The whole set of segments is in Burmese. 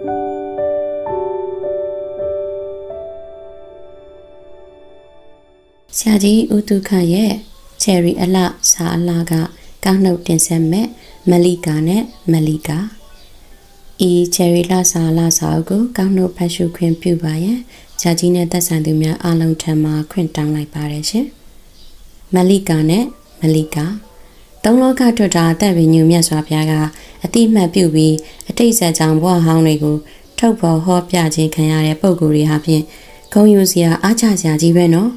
ဆရာကြီးဦးတုခရဲ့ချယ်ရီအလှစာအလှကကောက်နှုတ်တင်ဆက်မဲ့မလီကာနဲ့မလီကာဤချယ်ရီလှစာအလှစာအုပ်ကိုကောက်နှုတ်ဖတ်ရှုခွင့်ပြုပါရန်ဆရာကြီးနဲ့သက်ဆိုင်သူများအားလုံးထံမှခွင့်တောင်းလိုက်ပါတယ်ရှင်မလီကာနဲ့မလီကာ သုံးလောကထွတ်တာအသက်ဝိညာဉ်မြတ်စွာဘုရားကအတိအမှတ်ပြုပြီးအတိတ်ဆက်ကြောင့်ဘဝဟောင်းတွေကိုထုတ်ဖော်ဟောပြခြင်းခံရတဲ့ပုံကိုယ်တွေဟာဖြင့်ဂုံယူစရာအားချစရာကြီးပဲနော်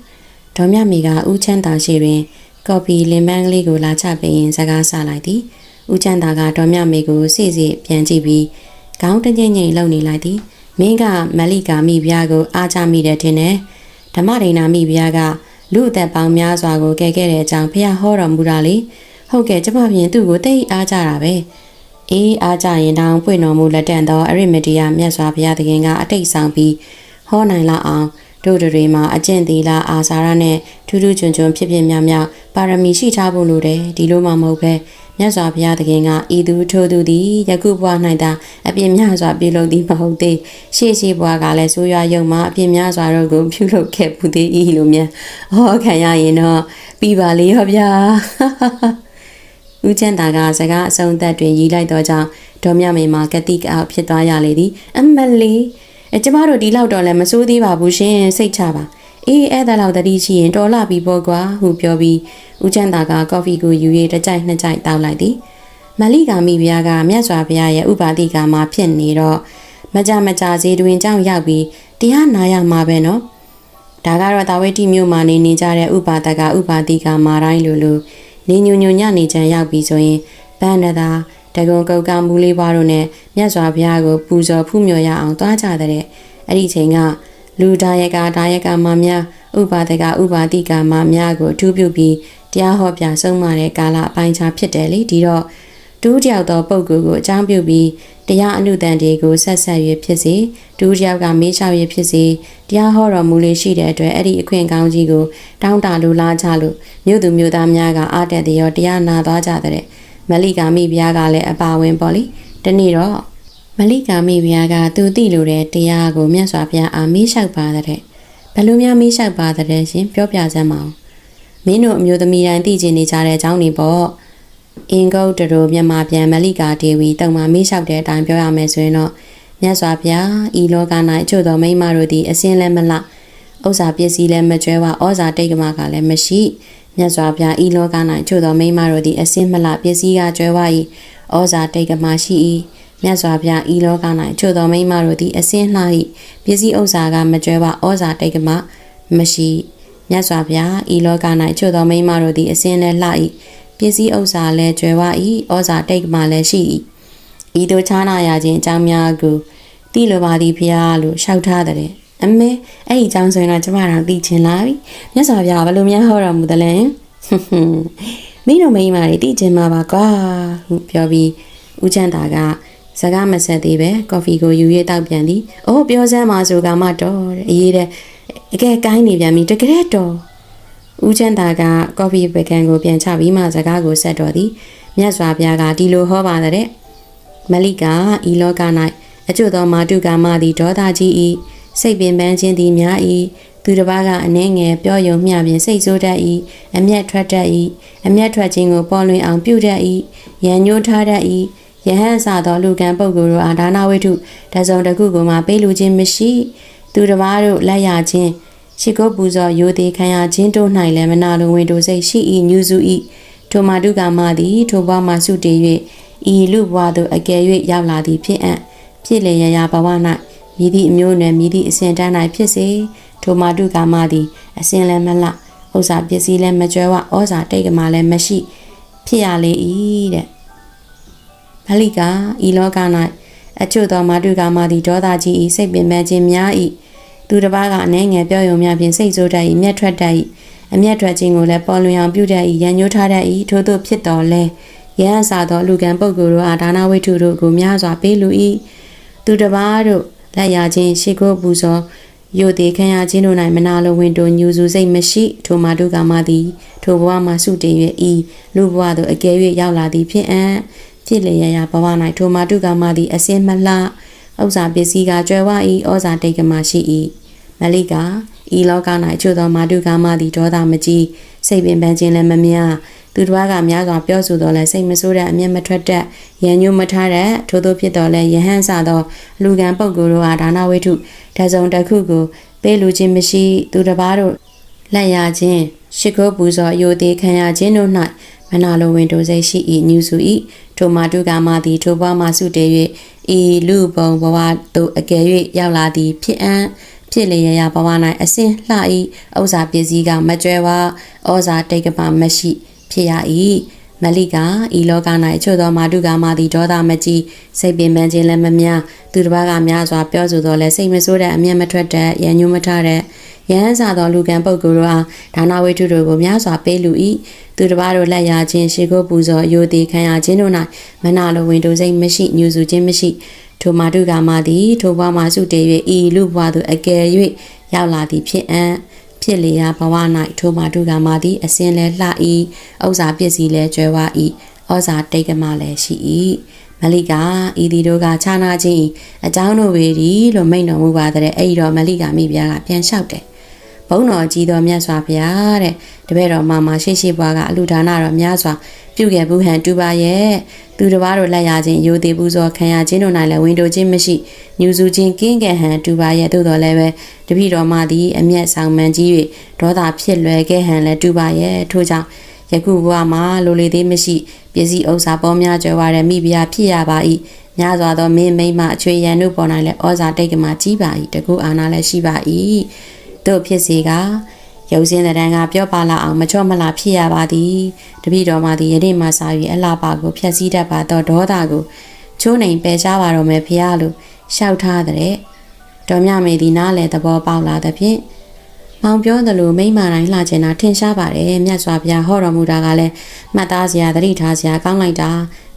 ဒေါ်မြမီကဦးချမ်းသာရှိတွင် ကော်ပီလင်ပန်းကလေးကိုလာချပေးရင်စကားဆလိုက်သည်ဦးချမ်းသာကဒေါ်မြမီကိုစိစိပြန်ကြည့်ပြီးခေါင်းတငိမ့်ငိမ့်လှုပ်နေလိုက်သည်မင်းကမလိကာမိဖုရားကိုအားချမိတယ်ထင်တယ်ဓမ္မဒိနာမိဖုရားကလူအသက်ပေါင်းများစွာကိုကယ်ခဲ့တဲ့အကြောင်းဖုရားဟောတော်မူတာလေ ဟုတ်ကဲ့ကျမဖြင့်သူ့ကိုတိတ်အားကြတာပဲအေးအားကြရင်တောင်ပွင့်တော်မူလက်တန်သောအရိမတီယာမြတ်စွာဘုရားသခင်ကအတိတ်ဆောင်ပြီးဟောနိုင်လောက်အောင်တို့တွေမှာအကျင့်သီလအာစာရနဲ့ထူးထူးချွန်ချွန်ဖြစ်ဖြစ်များများပါရမီရှိထားဖို့လိုတယ်ဒီလိုမှမဟုတ်ပဲမြတ်စွာဘုရားသခင်ကဤသူထိုသူသည်ယခုဘဝ၌သာအပြင်းများစွာပြုလုပ်သည်မဟုတ်သေးရှေ့ရှေ့ဘဝကလည်းဆိုးရွားယုံမှအပြင်းများစွာတို့ကိုပြုလုပ်ခဲ့ပူသေး၏လို့များဟောခံရရင်တော့ပြီးပါလေဟောဗျာ ဦးချမ်းသာကစကားအဆုံးသက်တွင်ရီးလိုက်တော့ကြောင့်ဒေါ်မြမေမှာကတိကအောက်ဖြစ်သွားရလေသည်အမလေးအဲကျမတို့ဒီလောက်တော့လည်းမစိုးသေးပါဘူးရှင်စိတ်ချပါအေးအဲ့ဒါလောက်တတိရှိရင်တော်လာပြီပေါ့ကွာဟုပြောပြီးဦးချမ်းသာကကော်ဖီကိုယူ၍တစ်ကြိုက်နှစ်ကြိုက်တောက်လိုက်သည်မလိကာမိဘုရားကမြတ်စွာဘုရားရဲ့ဥပါတိကမှာဖြစ်နေတော့မကြမကြစေတွင်ကြောင့်ရောက်ပြီးတရားနာရမှာပဲနော်ဒါကတော့တာဝေတိမြို့မှာနေနေကြတဲ့ဥပါဒကဥပါတိကမာတိုင်းလိုလို နေညွညွညနေချမ်းရောက်ပြီဆိုရင်ဗန္ဒသာတကုံကုတ်ကမူလေးပွားတို့နဲ့မြတ်စွာဘုရားကိုပူဇော်ဖူးမြော်ရအောင်တွားကြတဲ့အဲ့ဒီချိန်ကလူဒါယကဒါယကမများဥပါဒကဥပါတိကမများကိုအထူးပြုပြီးတရားဟောပြဆုံးမတဲ့ကာလအပိုင်းခြားဖြစ်တယ်လေဒီတော့ တူးတယောက်သောပုဂ္ဂိုလ်ကိုအကြောင်းပြုပြီးတရားအနုတန်တွေကိုဆက်ဆက်၍ဖြစ်စေတူးတယောက်ကမေးလျှောက်၍ဖြစ်စေတရားဟောတော်မူလေးရှိတဲ့အတွက်အဲ့ဒီအခွင့်ကောင်းကြီးကိုတောင်းတလိုလားကြလို့မြို့သူမြို့သားများကအားတက်တဲ့ရောတရားနာသွားကြတဲ့မလိကာမိဘုရားကလည်းအပါဝင်ပေါ့လေဒီနေ့တော့မလိကာမိဘုရားကသူသိလို့တဲ့တရားကိုမြတ်စွာဘုရားအာမေးလျှောက်ပါတဲ့ဘယ်လိုများမေးလျှောက်ပါတဲ့ရှင်ပြောပြစမ်းပါဦးမင်းတို့အမျိုးသမီးတိုင်းသိကျင်နေကြတဲ့အကြောင်းတွေပေါ့ အင်္ဂုတ်တရမြမပြန်မလိကာဒေဝီတုံမှာမေးလျှောက်တဲ့အတိုင်းပြောရမယ်ဆိုရင်တော့မြတ်စွာဘုရားဤလောက၌အချို့သောမိန်းမတို့သည်အစင်းလည်းမလဥစ္စာပစ္စည်းလည်းမကျွဲဝဩဇာတိတ်ကမကလည်းမရှိမြတ်စွာဘုရားဤလောက၌အချို့သောမိန်းမတို့သည်အစင်းမလပစ္စည်းကကျွဲဝ၏ဩဇာတိတ်ကမရှိ၏မြတ်စွာဘုရားဤလောက၌အချို့သောမိန်းမတို့သည်အစင်းလှ၏ပစ္စည်းဥစ္စာကမကျွဲဝဩဇာတိတ်ကမမရှိမြတ်စွာဘုရားဤလောက၌အချို့သောမိန်းမတို့သည်အစင်းလည်းလှ၏ ပစ္စည်းဥစ္စာလည်းကျွဲဝ၏ဩဇာတိတ်ကမလည်းရှိ၏ဤသို့ခြားနာရခြင်းအကြောင်းများကိုတိလိုပါသည်ဖျားလို့ရှောက်ထားတဲ့အမေအဲ့ဒီအကြောင်းဆိုရင်တော့ကျမတို့သိချင်လာပြီမြတ်စွာဘုရားဘယ်လိုများဟောတော်မူသလဲဟွန်းဟွန်းမင်းတို့မိန်းမတွေသိချင်မှာပါကွာဟုပြောပြီးဦးချမ်းသာကစကားမဆက်သေးပဲကော်ဖီကိုယူရတောက်ပြန်သည်။အိုးပြောစမ်းပါဆိုကမှတော့တဲ့အရေးတဲ့အကဲကိုင်းနေပြန်ပြီတကယ်တော့ ဦးချမ်းသာကကော်ဖီပကံကိုပြန်ချပြီးမှစကားကိုဆက်တော်သည်မြတ်စွာဘုရားကဒီလိုဟောပါတဲ့မလိကဤလောက၌အကျို့သောမာတုကာမသည်ဒေါသကြီး၏စိတ်ပင်ပန်းခြင်းသည်များ၏သူတစ်ပါးကအနှဲငယ်ပြောယုံမျှဖြင့်စိတ်ဆိုးတတ်၏အမျက်ထွက်တတ်၏အမျက်ထွက်ခြင်းကိုပေါ်လွင်အောင်ပြုတတ်၏ရန်ညှိုးထားတတ်၏ယဟန်စသောလူကံပုဂ္ဂိုလ်တို့အားဒါနဝိထုတစုံတစ်ခုကိုမှပေးလူခြင်းမရှိ သူတစ်ပါးတို့လက်ရခြင်း ရှိကိုပူဇော်ယိုသေးခံရခြင်းတို့၌လည်းမနာလိုဝင်တို့စိတ်ရှိ၏ညူစု၏ထိုမာတုကာမသည်ထိုဘဝမှာစုတည်၍ဤလူဘဝသို့အကယ်၍ရောက်လာသည်ဖြစ်အံ့ဖြစ်လျင်ရရာဘဝ၌မြည်သည့်အမျိုးနွယ်မြည်သည့်အစဉ်တန်း၌ဖြစ်စေထိုမာတုကာမသည်အစဉ်လည်းမလဥစ္စာပစ္စည်းလည်းမကျွဲဝဩဇာတိတ်ကမာလည်းမရှိ ဖြစ်ရလေ၏တဲ့မလိကဤလောက၌အချို့သောမာတုကာမသည်ဒေါသကြီး၏စိတ်ပင်ပန်းခြင်းများ၏ သူတစ်ပါးကအနှဲငယ်ပြောယုံများဖြင့်စိတ်ဆိုးတတ်၏မျက်ထွက်တတ်၏အမျက်ထွက်ခြင်းကိုလည်းပေါ်လွင်အောင်ပြုတတ်၏ရန်ညှိုးထားတတ်၏ထို့သောဖြစ်တော်လဲရဟန်းစာသောလူကံပုဂ္ဂိုလ်တို့အားဒါနဝိထုတို့ကိုများစွာပေးလူ၏သူတစ်ပါးတို့လက်ရခြင်းရှိခိုးပူဇော်ယိုသေးခံရခြင်းတို့၌မနာလိုဝင်တို့ညူစုစိတ်မရှိထိုမာတုကာမသည်ထိုဘဝမှာစုတည်၍ဤလူဘဝသို့အကယ်၍ရောက်လာသည်ဖြစ်အံ့ဖြစ်လျက်ရာဘဝ၌ထိုမာတုကာမသည်အစင်းမလှဩဥစ္စာပစ္စည်းကကျွဲဝ၏ဩဇာတိတ်ကမရှိ၏ မလိကဤလောက၌ချို့သောမာတုကာမသည်ဒေါသမကြီးစိတ်ပင်ပန်းခြင်းလည်းမများသူတစ်ပါးကများစွာပြောဆိုတော့လဲစိတ်မဆိုးတဲ့အမျက်မထွက်တတ်ရန်ညှို့မထားတဲ့ထို့သောဖြစ်တော်လဲယဟန်စသောလူကံပုဂ္ဂိုလ်တို့အားဒါနဝိထုတစုံတစ်ခုကိုပေးလူခြင်းမရှိသူတစ်ပါးတို့လက်ရခြင်းရှိခိုးပူဇော်ယိုသေးခံရခြင်းတို့၌မနာလိုဝင်တိုစိတ်ရှိ၏ညူစု၏ထိုမာတုကာမသည်ထိုဘဝမှာစုတည်၍ဤလူပုံဘဝသို့အကယ်၍ရောက်လာသည်ဖြစ်အံ့ ဖြစ်လျက်ရဘဝ၌အစင်လှ၏ဥစ္စာပစ္စည်းကမကြွယ်ဝဩဇာတိတ်ကပါမရှိ ဖြစ်ရ၏မလိကဤလောက၌ချို့သောမာတုကာမသည်ဒေါသမကြီးစိတ်ပင်ပန်းခြင်းလည်းမများသူတစ်ပါးကများစွာပြောဆိုတော့လဲစိတ်မဆိုးတဲ့အမျက်မထွက်တဲ့ရန်ညှို့မထတဲ့ ယဟန်စာသောလူကံပုဂ္ဂိုလ်တို့အားဒါနဝိထုတို့ကိုများစွာပေးလူ၏သူတစ်ပါးတို့လက်ရခြင်းရှိခိုးပူဇော်ယိုသေးခံရခြင်းတို့၌မနာလိုဝင်တိုစိတ်မရှိညူစုခြင်းမရှိထိုမာတုကာမသည်ထိုဘဝမှာစုတည်၍ဤလူဘဝသို့အကယ်၍ရောက်လာသည်ဖြစ်အံ့ဖြစ်လေရာဘဝ၌ထိုမာတုကာမသည်အစင်းလဲလှ၏ဥစ္စာပစ္စည်းလဲကျွဲဝ၏ဩဇာတိတ်ကမလည်းရှိ၏မလိကဤဒီတို့ကခြားနာခြင်း၏အကြောင်းတို့ပေသည်လို့မိန့်တော်မူပါတဲ့အဲ့ဒီတော့မလိကမိဖုရားကပြန်လျှောက်တယ်ဘုန်း တော်ကြီးတော်မြတ်စွာဘုရားတဲ့တပည့်တော်မမရှိရှိဘွားကအလူဒါနတော်များစွာပြုခဲ့ဘူးဟန်တူပါရဲ့သူတစ်ပါးတို့လက်ရခြင်းရိုသေပူဇော်ခံရခြင်းတို့၌လည်းဝင်တိုခြင်းမရှိညူစုခြင်းကင်းကဲ့ဟန်တူပါရဲ့သို့တော်လည်းပဲတပည့်တော်မသည်အမျက်ဆောင်မှန်ကြီး၍ဒေါသဖြစ်လွယ်ခဲ့ဟန်လည်းတူပါရဲ့ထို့ကြောင့်ယခုဘဝမှာလိုလေသေးမရှိပစ္စည်းဥစ္စာပေါ်များကြွယ်ဝတဲ့မိဖုရားဖြစ်ရပါ၏များစွာသောမင်းမိမအချွေရန်တို့ပေါ်၌လည်းဩဇာတိတ်ကမှကြီးပါ၏တကူအာနာလည်းရှိပါ၏ တို့ဖြစ်စေကရုပ်စင်းတဲ့တန်းကပြောပါလာအောင်မချော့မလားဖြစ်ရပါသည်တပည့်တော်မသည်ယနေ့မှစာ၍အလှပါကိုဖျက်ဆီးတတ်ပါသောဒေါသကိုချိုးနှိမ်ပယ်ရှားပါတော့မယ်ဖះလို့ရှောက်ထားတဲ့တော်မြမေသည်နားလေသဘောပေါက်လာသဖြင့်မောင်ပြောသလိုမိမ့်မာတိုင်းလှကျင်တာထင်ရှားပါတယ်မြတ်စွာဘုရားဟောတော်မူတာကလည်းမှတ်သားစရာသတိထားစရာကောင်းလိုက်တာ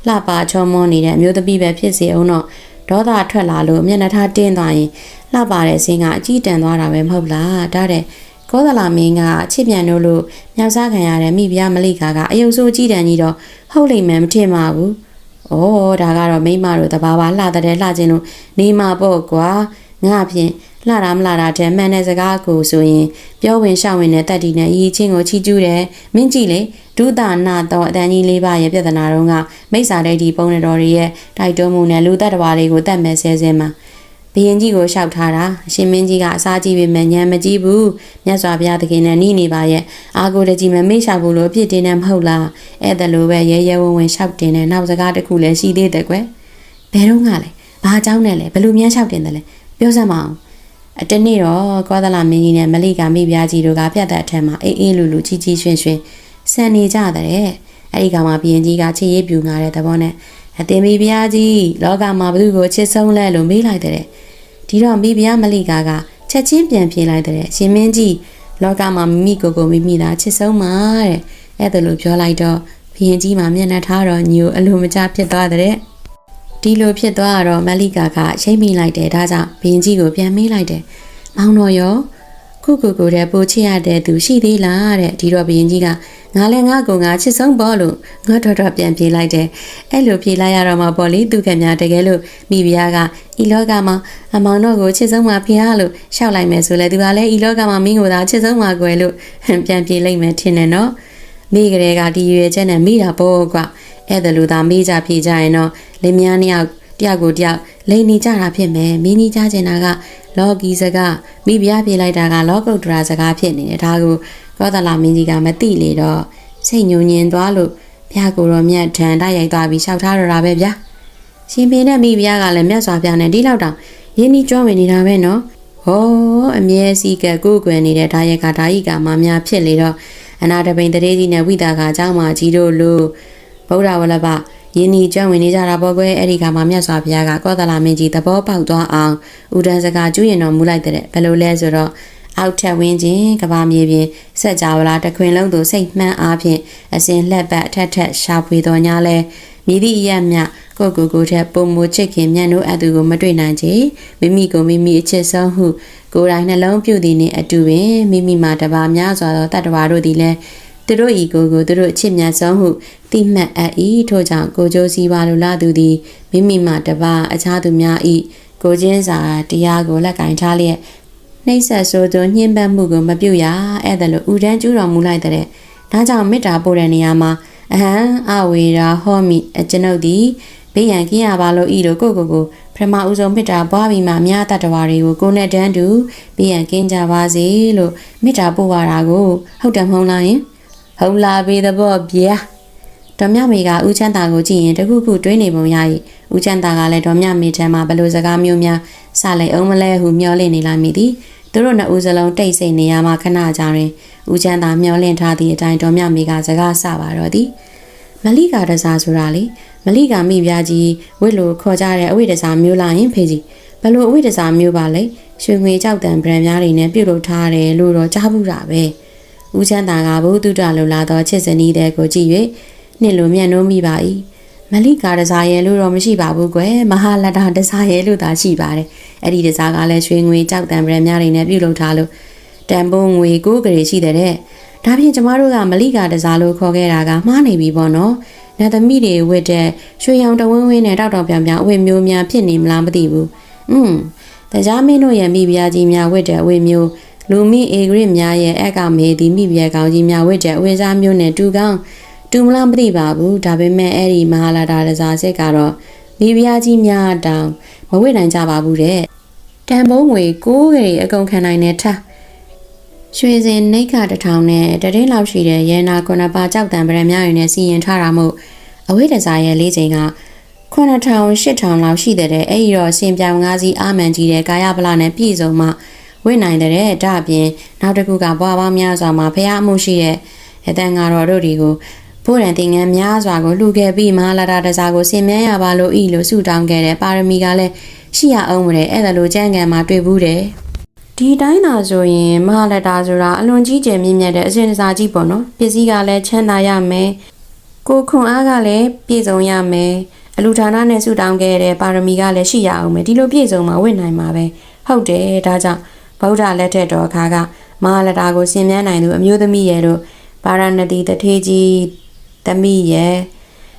လှပါချောမွန်းနေတဲ့အမျိုးသမီးပဲဖြစ်စေအောင်တော့ဒေါသထွက်လာလို့မျက်နှာထားတင်းသွားရင် လှပါတဲ့ဆင်းကအကြည့်တန်သွားတာပဲမဟုတ်လားဒါတဲ့ကောသလာမင်းကအချစ်ပြန်လို့လို့မြောက်စားခံရတဲ့မိဖုရားမလိကာကအယုံဆိုးကြည်တန်ကြီးတော့ဟုတ်လိမ့်မယ်မထင်ပါဘူး။ဩဒါကတော့မိမတို့တဘာဝလှတဲ့လှခြင်းလို့နေမှာပေါ့ကွာ။ငါဖြင့်လှတာမလှတာတဲ့မှန်တဲ့စကားကိုဆိုရင်ပြောဝင်ရှောက်ဝင်တဲ့တက်တီနဲ့အရေးချင်းကိုချီကျူးတယ်။မင်းကြည့်လေဒုသနာတော့အတန်ကြီးလေးပါရဲ့ပြဿနာတော့ကမိစ္ဆာဒိဋ္ဌိပုံနေတော်တွေရဲ့တိုက်တွန်းမှုနဲ့လူသက်တော်တွေကိုတတ်မဲ့ဆဲဆဲမှာ ဘယင်ကြီးကိုလျှောက်ထားတာအရှင်မင်းကြီးကအစားကြီးပေမဲ့ညံမကြည့်ဘူးမြတ်စွာဘုရားသခင်နဲ့နှိနေပါရဲ့အာကိုတကြီးမမေ့လျှောက်ဘူးလို့အပြစ်တင်နေမဟုတ်လားအဲ့ဒါလိုပဲရဲရဲဝံဝံလျှောက်တင်တဲ့နောက်စကားတစ်ခုလည်းရှိသေးတယ်ကွယ်ဘယ်တော့ကလဲဘာအကြောင်းနဲ့လဲဘယ်လိုများလျှောက်တင်တယ်လဲပြောစမ်းမအောင်အတနေ့တော့ကောသလမင်းကြီးနဲ့မလိကမိဖုရားကြီးတို့ကပြတ်တဲ့အထက်မှာအေးအေးလူလူကြီးကြီးရွှင်ရွှင်ဆန်နေကြတဲ့အဲ့ဒီကမှဘယင်ကြီးကချေရေးပြူငါတဲ့သဘောနဲ့ အတင်မိဖုရားကြီးလောကမှာဘသူကိုချစ်ဆုံးလဲလို့မေးလိုက်တဲ့ဒီတော့မိဖုရားမလိကာကချက်ချင်းပြန်ပြေးလိုက်တဲ့ရှင်မင်းကြီးလောကမှာမိမိကိုယ်ကိုမိမိသာချစ်ဆုံးမှာတဲ့အဲ့ဒါလိုပြောလိုက်တော့ဘရင်ကြီးမှာမျက်နှာထားတော့ညိုအလိုမကျဖြစ်သွားတဲ့ဒီလိုဖြစ်သွားတော့မလိကာကရှိမ့်မိလိုက်တယ်ဒါကြောင့်ဘရင်ကြီးကိုပြန်မေးလိုက်တယ်မောင်တော်ရော ခုခုကိုတဲ့ပိုချစ်ရတဲ့သူရှိသေးလားတဲ့ဒီတော့ဘရင်ကြီးကငါလည်းငါကိုငါချစ်ဆုံးပေါ့လို့ငါတော်တော်ပြန်ပြေးလိုက်တယ်အဲ့လိုပြေးလိုက်ရတော့မှပေါ့လေသူကများတကယ်လို့မိဖုရားကဤလောကမှာအမောင်တို့ကိုချစ်ဆုံးမှာဖရားလို့ရှောက်လိုက်မယ်ဆိုလဲသူကလည်းဤလောကမှာမင်းကိုသာချစ်ဆုံးမှာကွယ်လို့ပြန်ပြေးလိုက်မယ်ထင်တယ်နော်မိကလေးကဒီရွယ်ချက်နဲ့မိတာပေါ့ကွအဲ့ဒါလို့သာမေးကြပြေးကြရင်တော့လင်းများနှစ်ယောက် တယောက်ကိုတယောက်လိန်နေကြတာဖြစ်မယ်မင်းကြီးကြားချင်တာကလောကီစကားမိဖုရားပြေးလိုက်တာကလောကုတ္တရာစကားဖြစ်နေတယ်ဒါကိုကောသလမင်းကြီးကမသိလေတော့စိတ်ညှိုညင်သွားလို့ဘုရားကိုရောမြတ်ထန်တိုက်ရိုက်သွားပြီးရှောက်ထားရတာပဲဗျာရှင်ပင်နဲ့မိဖုရားကလည်းမြတ်စွာဘုရားနဲ့ဒီလောက်တောင်ရင်းနှီးကြွဝင်နေတာပဲနော်ဟောအမြဲစီကကိုယ်ကွယ်နေတဲ့ဒါရကဒါဤကမများဖြစ်လေတော့အနာတပိန်တရေကြီးနဲ့ဝိတာကအเจ้าမကြီးတို့လို့ဗုဒ္ဓဝလဘ ယင်းဤကြွဝင်နေကြတာပေါ့ကွယ်အဲ့ဒီကမှမြတ်စွာဘုရားကကောသလမင်းကြီးသဘောပေါက်သွားအောင်ဥဒန်းစကားကျွရင်တော်မူလိုက်တဲ့ဘယ်လိုလဲဆိုတော့အောက်ထက်ဝင်းချင်းကဘာမြေပြင်ဆက်ကြဝလာတခွင်လုံးသို့စိတ်မှန်းအားဖြင့်အစဉ်လှက်ပတ်အထက်ထက်ရှာဖွေတော်ညာလဲမြည်သည့်ရက်မြကိုကိုကိုထက်ပုံမချစ်ခင်မြတ်တို့အတူကိုမတွေ့နိုင်ချေမိမိကိုမိမိအချစ်ဆုံးဟုကိုယ်တိုင်နှလုံးပြုသည်နှင့်အတူပင်မိမိမှာတပါများစွာသောတတ္တဝါတို့သည်လည်း သူတို့ဤကိုကိုသူတို့အချစ်မြတ်ဆုံးဟုတိမှတ်အပ်၏ထို့ကြောင့်ကိုကြိုးစည်းပါလိုလာသူသည်မိမိမှာတပါအခြားသူများဤကိုချင်းစာတရားကိုလက်ကင်ထားလျက်နှိမ့်ဆက်ဆိုသူညှင်းပန်းမှုကိုမပြုတ်ရအဲ့ဒါလို့ဥဒန်းကျူးတော်မူလိုက်တဲ့ဒါကြောင့်မေတ္တာပို့တဲ့နေရာမှာအဟံအဝေရာဟောမိအကျွန်ုပ်သည်ဘေးရန်ကင်းရပါလို့ဤလို့ကိုကိုကိုပထမဦးဆုံးမေတ္တာပွားပြီးမှအများတတ္တဝါတွေကိုကိုနဲ့တန်းတူဘေးရန်ကင်းကြပါစေလို့မေတ္တာပို့ရတာကိုဟုတ်တယ်မဟုတ်လားယင် ဟုတ်လားဘေးသဘောဗျာတော်မြမေကဦးချမ်းသာကိုကြည့်ရင်တခုခုတွေးနေပုံရ၏ဦးချမ်းသာကလည်းတော်မြမေထဲမှာဘလို့စကားမျိုးများစလိုက်အောင်မလဲဟုမျှော်လင့်နေလိုက်မိသည်သူတို့နှစ်ဦးစလုံးတိတ်ဆိတ်နေရမှခဏကြာတွင်ဦးချမ်းသာမျှော်လင့်ထားသည့်အတိုင်းတော်မြမေကစကားဆပါတော့သည်မလိကာတစားဆိုတာလေမလိကာမိဖုရားကြီးဝိလို့ခေါ်ကြတဲ့အဝိတစားမျိုးလာရင်ဖေးကြီးဘယ်လိုအဝိတစားမျိုးပါလဲရွှေငွေကြောက်တံဗရန်များတွေနဲ့ပြုတ်လို့ထားတယ်လို့တော့ကြားဘူးတာပဲ ဦးချမ်းသာကဘုသူတ္တလုံလာသောချစ်စနီးတဲ့ကိုကြည့်၍နှစ်လိုမျက်နှိုးမိပါ၏မလိကာတစားရဲ့လို့တော့မရှိပါဘူးကွယ်မဟာလတ္တတစားရဲ့လို့သာရှိပါတယ်အဲ့ဒီတစားကလည်းရွှေငွေကြောက်တံဗရန်များတွေနဲ့ပြုတ်လို့ထားလို့တန်ဖိုးငွေကိုကြရေရှိတဲ့တဲ့ဒါဖြင့်ကျမတို့ကမလိကာတစားလို့ခေါ်ခဲ့တာကမှားနေပြီပေါ့နော်။နတ်သမီးတွေဝတ်တဲ့ရွှေရောင်တဝင်းဝင်းနဲ့တောက်တောက်ပြောင်ပြောင်အဝတ်မျိုးများဖြစ်နေမလားမသိဘူး။อืมတရားမင်းတို့ရဲ့မိဖုရားကြီးများဝတ်တဲ့အဝတ်မျိုး လူမိအေဂရစ်များရဲ့အက်ကမေဒီမိဖုရားကောင်းကြီးများဝတ်တဲ့အဝတ်စားမျိုးနဲ့တူကောင်းတူမလားမသိပါဘူး။ဒါပေမဲ့အဲ့ဒီမဟာလာတာတစားစစ်ကတော့မိဖုရားကြီးများတောင်မဝတ်နိုင်ကြပါဘူးတဲ့။တန်ဖိုးငွေကိုးကြီးအကုန်ခံနိုင်တဲ့ထားရွှေစင်နှိတ်ခတထောင်နဲ့တတင်းလောက်ရှိတဲ့ရဲနာခုနှစ်ပါးကြောက်တံပရံများရင်းနဲ့စီရင်ထားတာမို့အဝိဒဇာရဲ့လေးချိန်က9000 8000လောက်ရှိတဲ့အဲ့ဒီတော့ရှင်ပြောင်ငါးစီးအာမန်ကြီးတဲ့ကာယပလနဲ့ပြည့်စုံမှ ဝိနိုင်တဲ့ဒါအပြင်နောက်တစ်ခုကဘွားပေါင်းများစွာမှာဖះမှုရှိတဲ့အတန်ငါတော်တို့တွေကိုဘိုးရန်တင်ငန်းများစွာကိုလှူခဲ့ပြီးမဟာလာတာတစားကိုဆင်မြန်းရပါလို့ဤလို့ဆုတောင်းခဲ့တဲ့ပါရမီကလည်းရှိရအောင်မတဲ့အဲ့ဒါလိုကြံ့ကံမှာတွေ့ဘူးတယ်ဒီတိုင်းသာဆိုရင်မဟာလက်တာဆိုတာအလွန်ကြီးကျယ်မြင့်မြတ်တဲ့အစဉ်အစာကြီးပေါ့နော်ပစ္စည်းကလည်းချမ်းသာရမယ်ကိုယ်ခွန်အားကလည်းပြည့်စုံရမယ်အလူဌာနနဲ့ဆုတောင်းခဲ့တဲ့ပါရမီကလည်းရှိရအောင်မယ်ဒီလိုပြည့်စုံမှဝင့်နိုင်မှာပဲဟုတ်တယ်ဒါကြောင့် ဗုဒ္ဓလက်ထက်တော်ခါကမဟာလတာကိုရှင်မြန်းနိုင်သူအမျိုးသမီးရဲ့တို့ဗာရာဏသီတထေကြီးသမီးရဲ့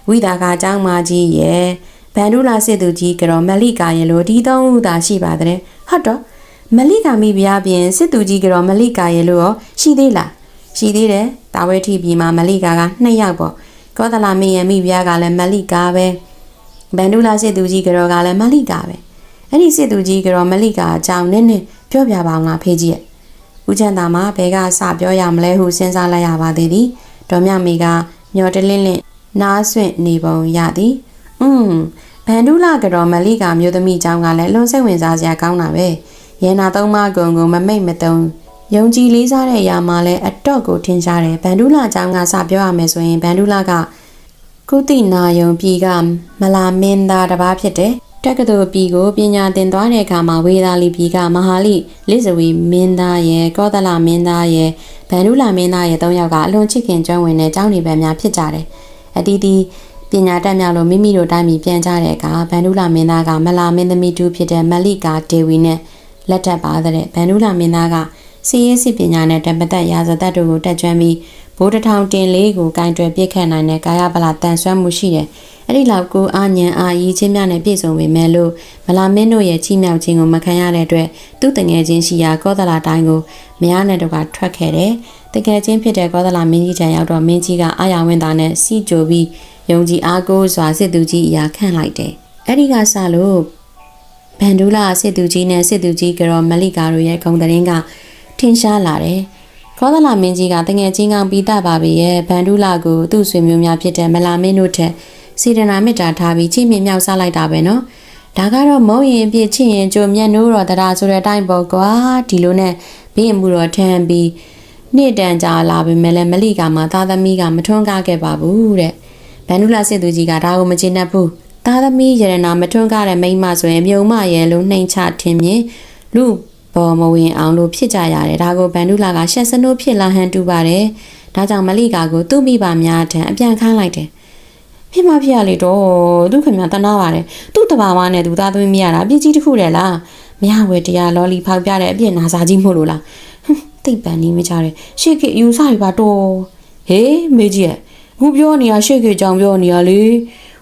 ဝိဒါကာကျောင်းမကြီးရဲ့ဗန္ဓုလာစစ်သူကြီးကတော့မလိကာရဲ့လို့ဒီသုံးဦးသာရှိပါတဲ့ဟုတ်တော့မလိကာမိဘုရားပြင်စစ်သူကြီးကတော့မလိကာရဲ့လို့ရောရှိသေးလားရှိသေးတယ်တာဝဲထီပြည်မှာမလိကာကနှစ်ယောက်ပေါ့ကောသလမင်းရဲ့မိဘုရားကလည်းမလိကာပဲဗန္ဓုလာစစ်သူကြီးကတော့ကလည်းမလိကာပဲ အဲ့ဒီစစ်သူကြီးကတော့မလိကာအကြောင်းနည်းနည်းပြောပြပါအောင်ငါဖေးကြီးရဲ့ဦးချမ်းသာမှာဘဲကစပြောရမလဲဟုစဉ်းစားလိုက်ရပါသေးသည်ဒေါ်မြမေကမျောတလင်းလင်းနားဆွင့်နေပုံရသည်อืมဗန္ဓုလာကတော့မလိကာမျိုးသမီးအကြောင်းကလည်းလွန်စိတ်ဝင်စားစရာကောင်းတာပဲရဲနာသုံးမကုံကိုမမိတ်မတုံယုံကြည်လေးစားတဲ့အရာမှလည်းအတော့ကိုထင်ရှားတယ်ဗန္ဓုလာအကြောင်းကစပြောရမယ်ဆိုရင်ဗန္ဓုလာကကုတိနာယုံပြည်ကမလာမင်းသားတစ်ပါးဖြစ်တယ် တက္ကသိုလ်ပြည်ကိုပညာသင်သွားတဲ့အခါမှာဝေသာလီပြည်ကမဟာလိလိဇဝီမင်းသားရဲ့ကောသလမင်းသားရဲ့ဗန္ဓုလာမင်းသားရဲ့၃ယောက်ကအလွန်ချစ်ခင်ကျွမ်းဝင်တဲ့ကျောင်းနေပန်းများဖြစ်ကြတယ်အတီးတီးပညာတတ်များလို့မိမိတို့တိုင်းပြည်ပြန်ကြတဲ့အခါဗန္ဓုလာမင်းသားကမလာမင်းသမီးတူဖြစ်တဲ့မလိကာဒေဝီနဲ့လက်ထပ်ပါတဲ့ဗန္ဓုလာမင်းသားက စီရေးစစ်ပညာနဲ့တံပသက်ရာဇသက်တို့ကိုတက်ကျွမ်းပြီးဘိုးတစ်ထောင်တင်လေးကိုကင်တွယ်ပြစ်ခတ်နိုင်တဲ့ကာယပလတန်ဆွမ်းမှုရှိတယ်။အဲ့ဒီလောက်ကိုအာညံအာရီချင်းများနဲ့ပြည့်စုံပေမဲ့လို့မလာမင်းတို့ရဲ့ချီးမြှောက်ခြင်းကိုမခံရတဲ့အတွက်သူ့တငယ်ချင်းရှိရာကောသလာတိုင်းကိုမရနဲ့တော့ကထွက်ခဲ့တယ်။တကယ်ချင်းဖြစ်တဲ့ကောသလာမင်းကြီးထံရောက်တော့မင်းကြီးကအာရဝင်းသားနဲ့စီကြိုပြီးယုံကြည်အားကိုးစွာစစ်သူကြီးအရာခန့်လိုက်တယ်။အဲ့ဒီကစလို့ဗန်ဒူလာစစ်သူကြီးနဲ့စစ်သူကြီးကတော့မလိကာတို့ရဲ့ဂုံတရင်က ထင်ရှားလာတယ်။ခေါသလာမင်းကြီးကတငယ်ချင်းကောင်ပြီးတတ်ပါပြီရဲ့ဗန်ဒူလာကိုသူ့ဆွေမျိုးများဖြစ်တဲ့မလာမင်းတို့ထက်စေတနာမေတ္တာထားပြီးချစ်မြင့်မြောက်စားလိုက်တာပဲနော်။ဒါကတော့မုံရင်ပြစ်ချစ်ရင်ကြိုမျက်နှိုးတော်တရားဆိုတဲ့အတိုင်းပေါ့ကွာဒီလိုနဲ့ဘေးမှုတော်ထမ်းပြီးနေ့တန်ကြာလာပြီမဲ့လည်းမလိကာမှာသားသမီးကမထွန်းကားခဲ့ပါဘူးတဲ့။ဗန်ဒူလာစစ်သူကြီးကဒါကိုမကျေနပ်ဘူး။သားသမီးရတနာမထွန်းကားတဲ့မိန်းမဆိုရင်မြုံမရဲ့လို့နှိမ်ချထင်မြင်လူ ဘောမဝင်အောင်လို့ဖြစ်ကြရတယ်ဒါကိုဗန်ဒူလာကရှက်စနိုးဖြစ်လာဟန်တူပါတယ်ဒါကြောင့်မလိကာကိုသူ့မိဘများထံအပြန်ခိုင်းလိုက်တယ်ဖြစ်မဖြစ်ရလေတော့သူခင်ဗျာတနာပါတယ်သူ့တဘာဝနဲ့သူသားသမီးမရတာအပြစ်ကြီးတစ်ခုတည်းလားမရဝဲတရားလော်လီဖောက်ပြတဲ့အပြစ်နာစာကြီးမို့လို့လားဟွန်းသိပ်ပန်နေမကြတယ်ရှေ့ကအယူဆတွေပါတော့ဟေးမေကြီးရဲ့ခုပြောနေတာရှေ့ကကြောင်ပြောနေတာလေ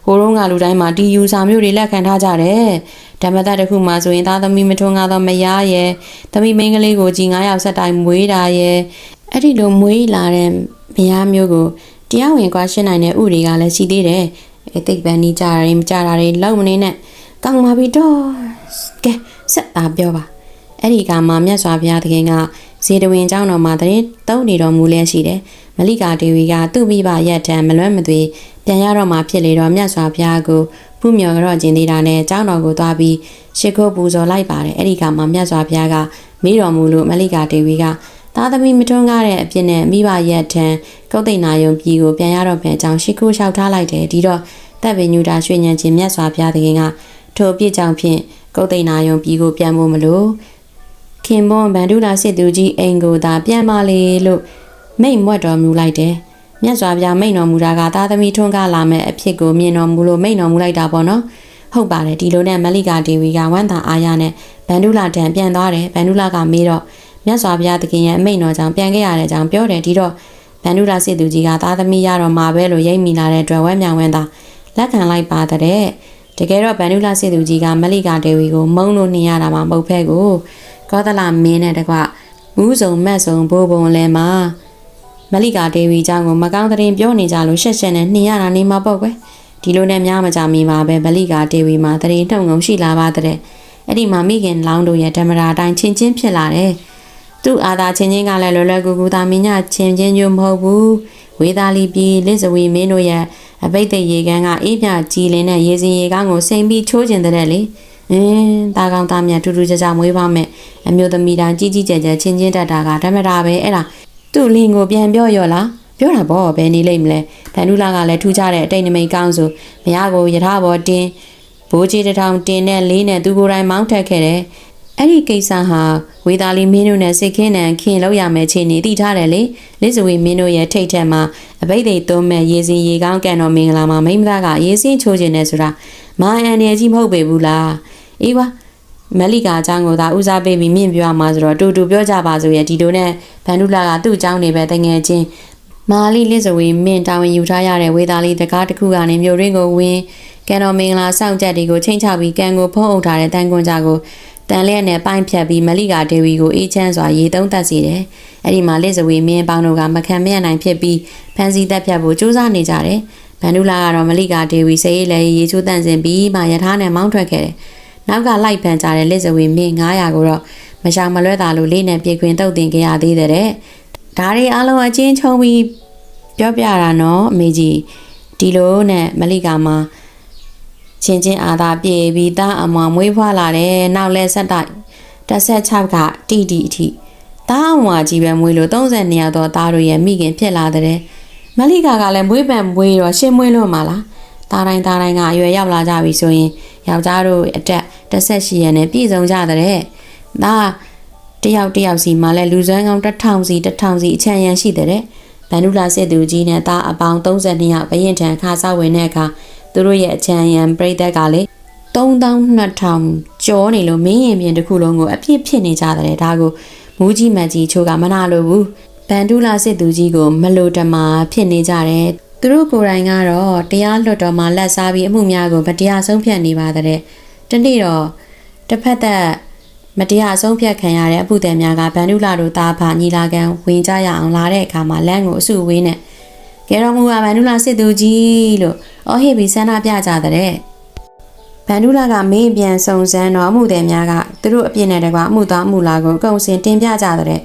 ဟိုတုန်းကလူတိုင်းမှာဒီယူဆမျိုးတွေလက်ခံထားကြတယ်တ ဓမ္မတတစ်ခုမှဆိုရင်သားသမီးမထွန်းကားသောမယားရဲ့သမီးမိန်းကလေးကိုကြီး9ယောက်ဆက်တိုင်းမွေးတာရဲ့အဲ့ဒီလိုမွေးလာတဲ့မယားမျိုးကိုတရားဝင်ကွာရှင်းနိုင်တဲ့ဥတွေကလည်းရှိသေးတယ်အဲသိပ္ပံကြီးကြတာတွေမကြတာတွေလောက်မနေနဲ့ကောင်းပါပြီတော့ကဲဆက်သားပြောပါအဲ့ဒီကမှမြတ်စွာဘုရားသခင်ကဇေတဝင်เจ้าတော်မှာတရင်သုံးနေတော်မူလျက်ရှိတယ်မလိကာဒေဝီကသူ့မိဘရက်ထံမလွဲမသွေပြန်ရတော့မှဖြစ်လေတော့မြတ်စွာဘုရားကို မှုမြော်ကတော့ကျင်သေးတာနဲ့ကျောင်းတော်ကိုသွားပြီးရှ िख ုတ်ပူဇော်လိုက်ပါတယ်အဲ့ဒီကမှမြတ်စွာဘုရားကမိတော်မူလို့မလိကာဒေဝီကသားသမီးမထွန်းကားတဲ့အပြစ်နဲ့မိဘရက်ထံကုတ်သိဏာယုံပြည်ကိုပြန်ရတော့ပြန်အကြောင်းရှ िख ုတ်လျှောက်ထားလိုက်တယ်ဒီတော့တပ်ပင်ညူတာရွှေညံချင်းမြတ်စွာဘုရားသခင်ကထိုအပြစ်ကြောင့်ဖြင့်ကုတ်သိဏာယုံပြည်ကိုပြန်ဖို့မလို့ခင်ပွန်းဗန္ဓုလာစစ်သူကြီးအိမ်ကိုသာပြန်မလေလို့မိတ်မွတ်တော်မူလိုက်တယ် မြတ်စွာဘုရားမိန့်တော်မူတာကသားသမီးထွန်းကားလာမဲ့အဖြစ်ကိုမြင်တော်မူလို့မိန့်တော်မူလိုက်တာပေါ့နော်ဟုတ်ပါတယ်ဒီလိုနဲ့မလိကာဒေဝီကဝမ်းသာအားရနဲ့ဗန္ဓုလာတံပြန်သွားတယ်ဗန္ဓုလာကမေးတော့မြတ်စွာဘုရားသခင်ရဲ့အမိန့်တော်ကြောင့်ပြန်ခဲ့ရတဲ့အကြောင်းပြောတယ်ဒီတော့ဗန္ဓုလာစစ်သူကြီးကသားသမီးရတော့မှာပဲလို့ရိပ်မိလာတဲ့အတွက်ဝမ်းမြောက်ဝမ်းသာလက်ခံလိုက်ပါတဲ့တကယ်တော့ဗန္ဓုလာစစ်သူကြီးကမလိကာဒေဝီကိုမုံလို့နှင်ရတာမှမဟုတ်ဖဲကိုကောသလမင်းနဲ့တကွမူးစုံမတ်စုံဘိုးဘုံလဲမှာ မလိကာဒေဝီเจ้าကိုမကောင်းတဲ့ရင်ပြောနေကြလို့ရှက်ရှက်နဲ့နှင်ရတာနေမှာပေါ့ကွယ်ဒီလိုနဲ့များမကြမီပါပဲမလိကာဒေဝီမှာတရင်နှုံငုံရှိလာပါတဲ့အဲ့ဒီမှာမိခင်လောင်းတို့ရဲ့ဓမ္မရာတိုင်းချင်းချင်းဖြစ်လာတယ်သူ့အာသာချင်းချင်းကလည်းလွယ်လွယ်ကူကူသာမင်းညချင်းချင်းညို့မဟုတ်ဘူးဝေသာလီပြည်လစ်စဝီမင်းတို့ရဲ့အပိတ်တဲ့ရေကန်းကအေးမြကြည်လင်းတဲ့ရေစင်ရေကန်းကိုစိမ်ပြီးချိုးကျင်တဲ့လေအင်းตาကောင်းသားမြတ်ထူးထူးခြားခြားမွေးပါမယ်အမျိုးသမီးတိုင်းကြီးကြီးကျယ်ကျယ်ချင်းချင်းတက်တာကဓမ္မတာပဲအဲ့ဒါ သူ့လင်ကိုပြန်ပြောရောလားပြောတာပေါ့ဘယ်နေလိမ့်မလဲဖန်နူလာကလည်းထူးခြားတဲ့အတိတ်နမိတ်ကောင်းဆိုမရကိုယထာဘောတင်းဘိုးကြီးတစ်ထောင်တင်နဲ့လေးနဲ့သူကိုယ်တိုင်မောင်းထက်ခဲ့တယ်အဲ့ဒီကိစ္စဟာဝေသာလီမင်းတို့နဲ့စိတ်ခင်းနံခင်လောက်ရမယ်ခြေနေတိထားတယ်လေလိဇဝေမင်းတို့ရဲ့ထိတ်ထက်မှာအဘိဓိတ်သုံးမဲ့ရေစင်ရေကောင်းကန်တော်မင်္ဂလာမှာမိမသားကရေစင်းချိုးခြင်းနဲ့ဆိုတာမာအန်နယ်ကြီးမဟုတ်ပေဘူးလားအေးပါ မလိကာအကြောင်းကိုသာဦးစားပေးပြီးမြင့်ပြောရမှာဆိုတော့တူတူပြောကြပါစို့ရဲ့ဒီလိုနဲ့ဗန္ဓုလာကသူ့အကြောင်းတွေပဲတငယ်ချင်းမာလီလစ်ဇဝေမင်းတာဝန်ယူထားရတဲ့ဝေသာလီတကားတစ်ခုကနေမြို့ရင်းကိုဝင်ကန်တော်မင်္ဂလာစောင့်ကြက်တွေကိုချိန်ချပြီးကန်ကိုဖုံးအုပ်ထားတဲ့တန်ကွန်ကြကိုတန်လျက်နဲ့ပိုင်းဖြတ်ပြီးမလိကာဒေဝီကိုအေးချမ်းစွာရေသုံးသက်စေတယ်။အဲ့ဒီမှာလစ်ဇဝေမင်းပေါင်းတို့ကမခံမရနိုင်ဖြစ်ပြီးဖန်စီတက်ဖြတ်ဖို့ကြိုးစားနေကြတယ်။ဗန္ဓုလာကတော့မလိကာဒေဝီစေးလေရေချိုးတန့်စင်ပြီးမှယထာနဲ့မောင်းထွက်ခဲ့တယ်။ နောက်ကလိုက်ပန်ကြတဲ့လစ်ဇဝေမင်း900ကိုတော့မရှောင်မလွဲတာလို့လေးနဲ့ပြေခွင်တုတ်တင်ကြရသေးတဲ့။ဒါတွေအလုံးအချင်းချုံပြီးပြောပြတာနော်အမေကြီးဒီလိုနဲ့မလိကာမှာချင်းချင်းအာသာပြေပြီးသားအမွာမွေးဖွားလာတယ်နောက်လဲဆက်တိုက်16ကတီတီအထိသားအမွာကြီးပဲမွေးလို့32ယောက်တော့သားတို့ရဲ့မိခင်ဖြစ်လာတဲ့မလိကာကလည်းမွေးပံမွေးတော့ရှင်းမွေးလို့မလား သားတိုင်းသားတိုင်းကအရွယ်ရောက်လာကြပြီဆိုရင်ယောက်ျားတို့အတက်18ရက်နဲ့ပြည့်စုံကြတဲ့ဒါတယောက်တယောက်စီမှလည်းလူစွမ်းကောင်းတစ်ထောင်စီတစ်ထောင်စီအချမ်းရန်ရှိတဲ့ဗန္ဓုလာစစ်သူကြီးနဲ့သားအပေါင်း32ယောက်ဘရင်ထံခါစားဝင်တဲ့အခါသူတို့ရဲ့အချမ်းရန်ပြိသက်ကလေ3200ကျော်နေလို့မင်းရင်ပြင်တစ်ခုလုံးကိုအပြစ်ဖြစ်နေကြတယ်ဒါကိုမူးကြီးမန်ကြီးချိုးကမနာလို့ဘူးဗန္ဓုလာစစ်သူကြီးကိုမလိုတမာဖြစ်နေကြတယ် သူတို့ကိုယ်တိုင်ကတော့တရားလွတ်တော်မှာလက်စားပြီးအမှုများကိုမတရားဆုံးဖြတ်နေပါတဲ့တနေ့တော့တစ်ဖက်သက်မတရားအဆုံးဖြတ်ခံရတဲ့အပုတယ်များကဗန္ဓုလာတို့သားဖာညီလာခံဝင်ကြရအောင်လာတဲ့အခါမှာလမ်းကိုအစုဝေးနဲ့ကဲတော်မူပါဗန္ဓုလာစစ်သူကြီးလို့အော်ဟစ်ပြီးဆန္ဒပြကြတဲ့ဗန္ဓုလာကမင်းပြန်စုံစမ်းတော့အမှုတယ်များကသူတို့အပြစ်နဲ့တကွာအမှုသားအမှုလာကိုအကုန်စင်တင်ပြကြတဲ့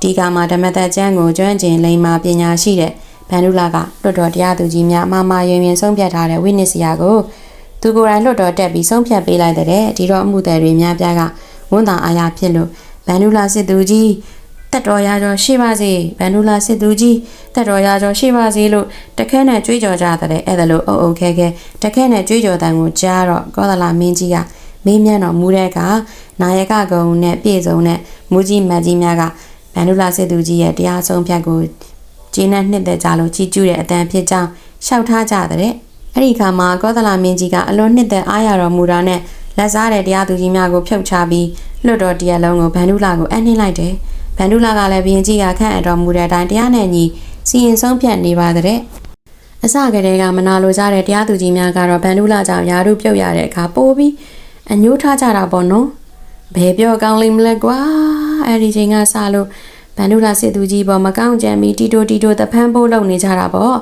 ဒီကမှာဓမ္မသက်ကျမ်းကိုကျွမ်းကျင်လိမ္မာပညာရှိတဲ့ ဗန္ဓုလာကလွတ်တော်တရားသူကြီးများအမှားမှားယွင်ယွင်ဆုံးဖြတ်ထားတဲ့ဝိနည်းစရာကိုသူကိုယ်တိုင်လွတ်တော်တက်ပြီးဆုံးဖြတ်ပေးလိုက်တဲ့ဒီတော့အမှုတယ်တွေများပြားကဝန်တာအာရဖြစ်လို့ဗန္ဓုလာစစ်သူကြီးတက်တော်ရကြောရှိပါစေဗန္ဓုလာစစ်သူကြီးတက်တော်ရကြောရှိပါစေလို့တခဲနဲ့ကြွေးကြော်ကြတဲ့အဲ့ဒါလို့အုပ်အုပ်ခဲခဲတခဲနဲ့ကြွေးကြော်တန်ကိုကြားတော့ကောသလမင်းကြီးကမေးမြန်းတော်မူတဲ့အခါနာယကကုံနဲ့ပြည့်စုံတဲ့မူကြီးမတ်ကြီးများကဗန္ဓုလာစစ်သူကြီးရဲ့တရားဆုံးဖြတ်ကို ကျင်းနဲ့နှစ်သက်ကြလို့ကြီးကျူးတဲ့အတန်ဖြစ်ကြောင်းရှောက်ထားကြတဲ့အဲ့ဒီခါမှာကောသလမင်းကြီးကအလွန်နှစ်သက်အားရတော်မူတာနဲ့လက်စားတဲ့တရားသူကြီးများကိုဖြုတ်ချပြီးလွတ်တော်တရားလုံးကိုဗန္ဓုလာကိုအနှင်းလိုက်တယ်။ဗန္ဓုလာကလည်းဘရင်ကြီးကခန့်အပ်တော်မူတဲ့အတိုင်းတရားနဲ့ညီစီရင်ဆုံးဖြတ်နေပါတဲ့အစကတည်းကမနာလိုကြတဲ့တရားသူကြီးများကတော့ဗန္ဓုလာကြောင့်ယာရုပြုတ်ရတဲ့အခါပိုးပြီးအညိုးထားကြတာပေါ့နော်ဘယ်ပြောကောင်းလိမ့်မလဲကွာအဲ့ဒီချိန်ကစလို့ ဗန္ဓုလာစစ်သူကြီးပေါ်မကောင်းကြံမီတီတိုတီတိုတဖန်းဖို့လုပ်နေကြတာပေါ့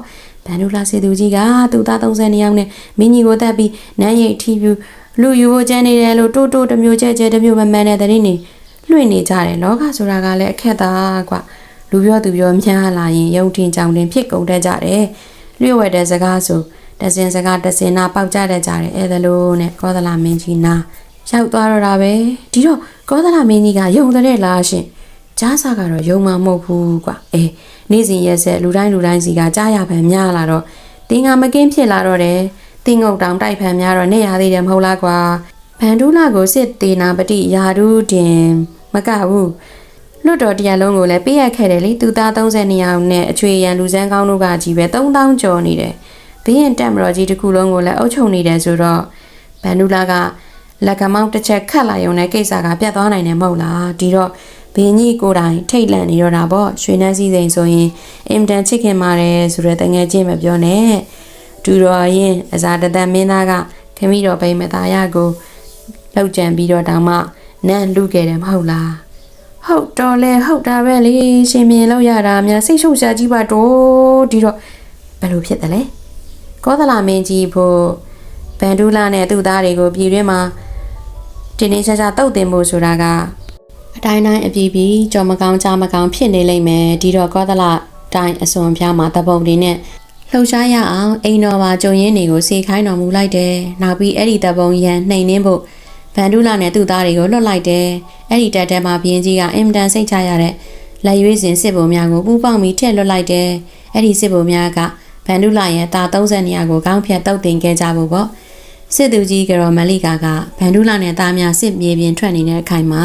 ဗန္ဓုလာစစ်သူကြီးကသူ့သား30ယောက်နဲ့မင်းကြီးကိုတက်ပြီးနန်းရိပ်ထီပြူလူယူဖို့ကြမ်းနေတယ်လို့တိုးတိုးတစ်မျိုးကျဲကျဲတစ်မျိုးမမှန်တဲ့တဲ့နေလွှင့်နေကြတယ်လောကဆိုတာကလည်းအခက်သားကွာလူပြောသူပြောများလာရင်ယုံထင်ကြောင်တင်ဖြစ်ကုန်တတ်ကြတယ်လျှို့ဝဲတဲ့စကားဆိုတစင်စကားတစင်နာပေါက်ကြတတ်ကြတယ်အဲဒါလို့နဲ့ကောသလမင်းကြီးနာရောက်သွားတော့တာပဲဒီတော့ကောသလမင်းကြီးကယုံတဲ့လားရှင် ကြားစာကတော့ယုံမှာမဟုတ်ဘူးကွာအေးနေ့စဉ်ရက်ဆက်လူတိုင်းလူတိုင်းစီကကြားရပံများလာတော့တင်းကမကင်းဖြစ်လာတော့တယ်တင်းငုတ်တောင်တိုက်ဖန်များတော့နေရသေးတယ်မဟုတ်လားကွာဗန်ဒူလာကိုစစ်သေးနာပတိယာဒူးတင်မကဘူးလွတ်တော်တရားလုံးကိုလည်းပေးရခဲ့တယ်လေသူသား32ယောက်နဲ့အချွေရန်လူစန်းကောင်းတို့ကကြီးပဲ3000ကျော်နေတယ်ဘင်းရင်တက်မတော်ကြီးတစ်ခုလုံးကိုလည်းအုပ်ချုပ်နေတယ်ဆိုတော့ဗန်ဒူလာကလက်ကမောင်းတစ်ချက်ခတ်လာရုံနဲ့ကိစ္စကပြတ်သွားနိုင်တယ်မဟုတ်လားဒီတော့ ဘင်းကြီးကိုယ်တိုင်ထိတ်လန့်နေတော့တာပေါ့ရွှေနှန်းစည်းစိမ်ဆိုရင်အင်တန်ချစ်ခင်ပါတယ်ဆိုတဲ့တငယ်ချင်းမပြောနဲ့ဒူတော်ရင်အစာတသက်မင်းသားကခမီးတော်ပိန်မသားရကိုလောက်ကြံပြီးတော့တောင်မှနန်းလူခဲ့တယ်မဟုတ်လားဟုတ်တော်လဲဟုတ်တာပဲလေရှင်မြင်လို့ရတာများစိတ်ရှုပ်ရှားကြီးပါတော့ဒီတော့ဘယ်လိုဖြစ်တယ်လဲကောသလမင်းကြီးဖို့ဗန်ဒူလာနဲ့သူ့သားတွေကိုပြည်တွင်းမှာတင်းတင်းချာချာတုတ်တင်ဖို့ဆိုတာကအ တိုင်းတိုင်းအပြည်ပြည်ကြော်မကောင်းကြားမကောင်းဖြစ်နေလိမ့်မယ်ဒီတော့ကောသလတိုင်းအစွန်ပြားမှာတပုံတွေနဲ့လှုပ်ရှားရအောင်အိမ်တော်ပါကြုံရင်းတွေကိုစေခိုင်းတော်မူလိုက်တယ်နောက်ပြီးအဲ့ဒီတပုံရန်နှိမ်နှင်းဖို့ဗန်ဒူလာနဲ့သူ့သားတွေကိုလွတ်လိုက်တယ်အဲ့ဒီတက်တဲမှာဘင်းကြီးကအင်မတန်စိတ်ချရတဲ့လက်ရွေးစင်စစ်ပုံများကိုပူပေါင်းပြီးထည့်လွတ်လိုက်တယ်အဲ့ဒီစစ်ပုံများကဗန်ဒူလာရဲ့တာ30နေရာကိုကောင်းဖြတ်တုတ်တင်ခဲ့ကြဖို့ပေါ့စစ်သူကြီးကတော်မလိကာကဗန်ဒူလာနဲ့သားများစစ်မြေပြင်ထွက်နေတဲ့အခိုင်မှာ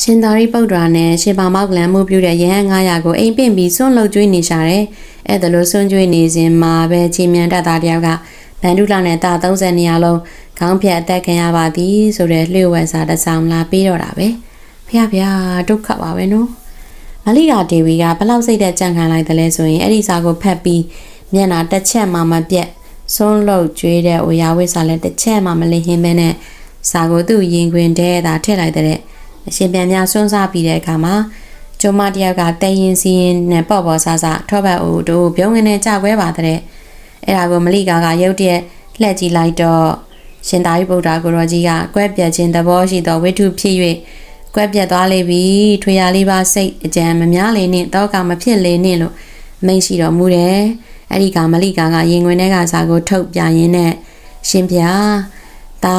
ရှင်သာရိပုတ္တရာနဲ့ရှင်ပါမောက်ကလန်မှုပြုတဲ့ရဟန်း900ကိုအိမ်ပင့်ပြီးစွန့်လုတ်ကျွေးနေရှာတယ်။အဲ့ဒါလို့စွန့်ကျွေးနေစဉ်မှာပဲချင်းမြန်တတ်သားတယောက်ကဗန်ဒူလာနဲ့တာ30နေရာလုံးခေါင်းဖြတ်အသက်ခံရပါသည်ဆိုတဲ့လျှို့ဝှက်စာတစ်စောင်လာပေးတော့တာပဲ။ဖះဖះဒုက္ခပါပဲနော်။မလိကာဒေဝီကဘလောက်စိတ်သက်ကြံ့ခံလိုက်တယ်လဲဆိုရင်အဲ့ဒီစာကိုဖတ်ပြီးမျက်နှာတစ်ချက်မှမပြတ်စွန့်လုတ်ကျွေးတဲ့အိုယာဝိစာလည်းတစ်ချက်မှမလင်းဟင်းပဲနဲ့စာကိုသူ့ရင်ခွင်ထဲသာထည့်လိုက်တဲ့ အရှင်ပြန်များစွန့်စားပြီးတဲ့အခါမှာကျမတယောက်ကတရင်စီရင်နဲ့ပေါ့ပေါ့ဆာဆာထောပတ်အိုတို့ပြုံးငနေကြခွဲပါတဲ့အဲ့ဒါကိုမလိကာကရုတ်တရက်လှက်ကြည့်လိုက်တော့ရှင်သာရိပုတ္တရာကိုရောကြီးကကွက်ပြက်ခြင်းသဘောရှိသောဝိထုဖြစ်၍ကွက်ပြက်သွားလိမ့်ပြီထွေရလေးပါစိတ်အကြံမများလေနှင့်တော့ကမဖြစ်လေနှင့်လို့မိန့်ရှိတော်မူတယ်အဲ့ဒီကမလိကာကရင်ခွင်ထဲကစာကိုထုတ်ပြရင်းနဲ့ရှင်ပြဒါ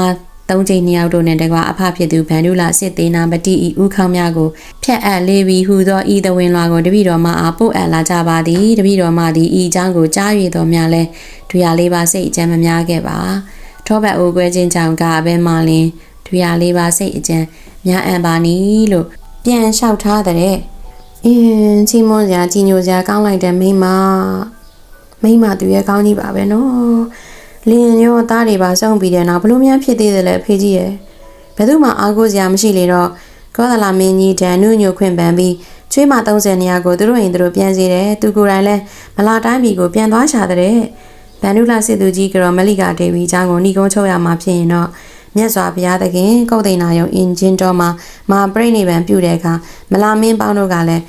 သုံးချိန်နှစ်ယောက်တို့နဲ့တကွာအဖဖြစ်သူဗန်ဒူလာစစ်သေးနာပတိဤဥခေါင်းများကိုဖျက်အပ်လေးပြီးဟူသောဤသဝင်လွာကိုတပည့်တော်မှအားပို့အပ်လာကြပါသည်တပည့်တော်မှသည်ဤအကြောင်းကိုကြားရတော်များလဲဒွေရလေးပါစိတ်အကြံမများခဲ့ပါထောဘတ်အိုကွဲခြင်းကြောင့်ကအဘဲမှလင်ဒွေရလေးပါစိတ်အကြံများအံပါနီလို့ပြန်လျှောက်ထားတဲ့အင်းချီမွန်စရာကြီးညိုစရာကောင်းလိုက်တဲ့မိမမိမသူရဲ့ကောင်းကြီးပါပဲနော် လင်းရောသားတွေပါစုံပြီးတဲ့နောက်ဘလို့များဖြစ်သေးတယ်လဲဖေကြီးရဲ့ဘယ်သူမှအားကိုးစရာမရှိလေတော့ကောသလာမင်းကြီးတန်နုညိုခွင့်ပန်ပြီးချွေးမ30နေရာကိုသူတို့ရင်သူတို့ပြန်စီတယ်သူကိုယ်တိုင်လဲမလာတိုင်းပြည်ကိုပြန်သွားရှာတဲ့ဗန်ဒူလာစစ်သူကြီးကတော်မလိကာဒေဝီချောင်းကိုဏီကုန်းချုပ်ရမှာဖြစ်ရင်တော့မြတ်စွာဘုရားသခင်ကုတ်သိန်နာယုံအင်ဂျင်တော်မှာမာပြိဋိဘံပြုတဲ့အခါမလာမင်းပေါင်းတို့ကလည်း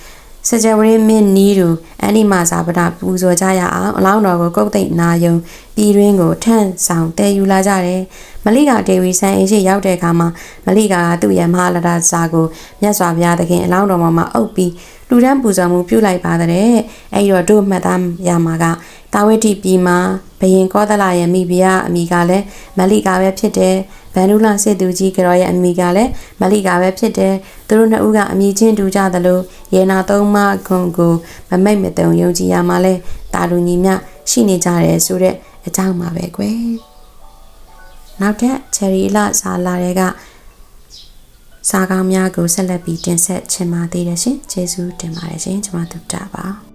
စကြဝဠာမင်းနီးတူအန်ဒီမာစာပဒပူဇော်ကြရအောင်အလောင်းတော်ကိုကုတ်သိမ့်နာယုံပြည်တွင်းကိုထန့်ဆောင်တည်ယူလာကြတယ်မလိကာဒေဝီဆန်အင်းရှိရောက်တဲ့အခါမှာမလိကာကသူ့ရဲ့မဟာလဒစာကိုမြတ်စွာဘုရားသခင်အလောင်းတော်မှာအုပ်ပြီးလူဒန်းပူဇော်မှုပြုလိုက်ပါတဲ့အဲ့တော့တို့မှတ်သားရမှာကတာဝတိပြည်မှာဘယင်ကောသလရဲ့မိဖုရားအမိကလည်းမလိကာပဲဖြစ်တယ် ဗန်ဒူလာစစ်သူကြီးကတော်ရဲ့အမိကလည်းမလိကာပဲဖြစ်တယ်သူတို့နှစ်ဦးကအမိချင်းတူကြသလိုရေနာသုံးမခွန်ကိုမမိတ်မတုံယုံကြည်ရမှာလဲတာလူညီမြရှိနေကြတယ်ဆိုတဲ့အကြောင်းပါပဲကွယ်နောက်ထပ်ချယ်ရီလစာလာတွေကစာကောင်းများကိုဆက်လက်ပြီးတင်ဆက်ချင်ပါသေးတယ်ရှင်ကျေးဇူးတင်ပါတယ်ရှင်ကျွန်မတို့တာပါ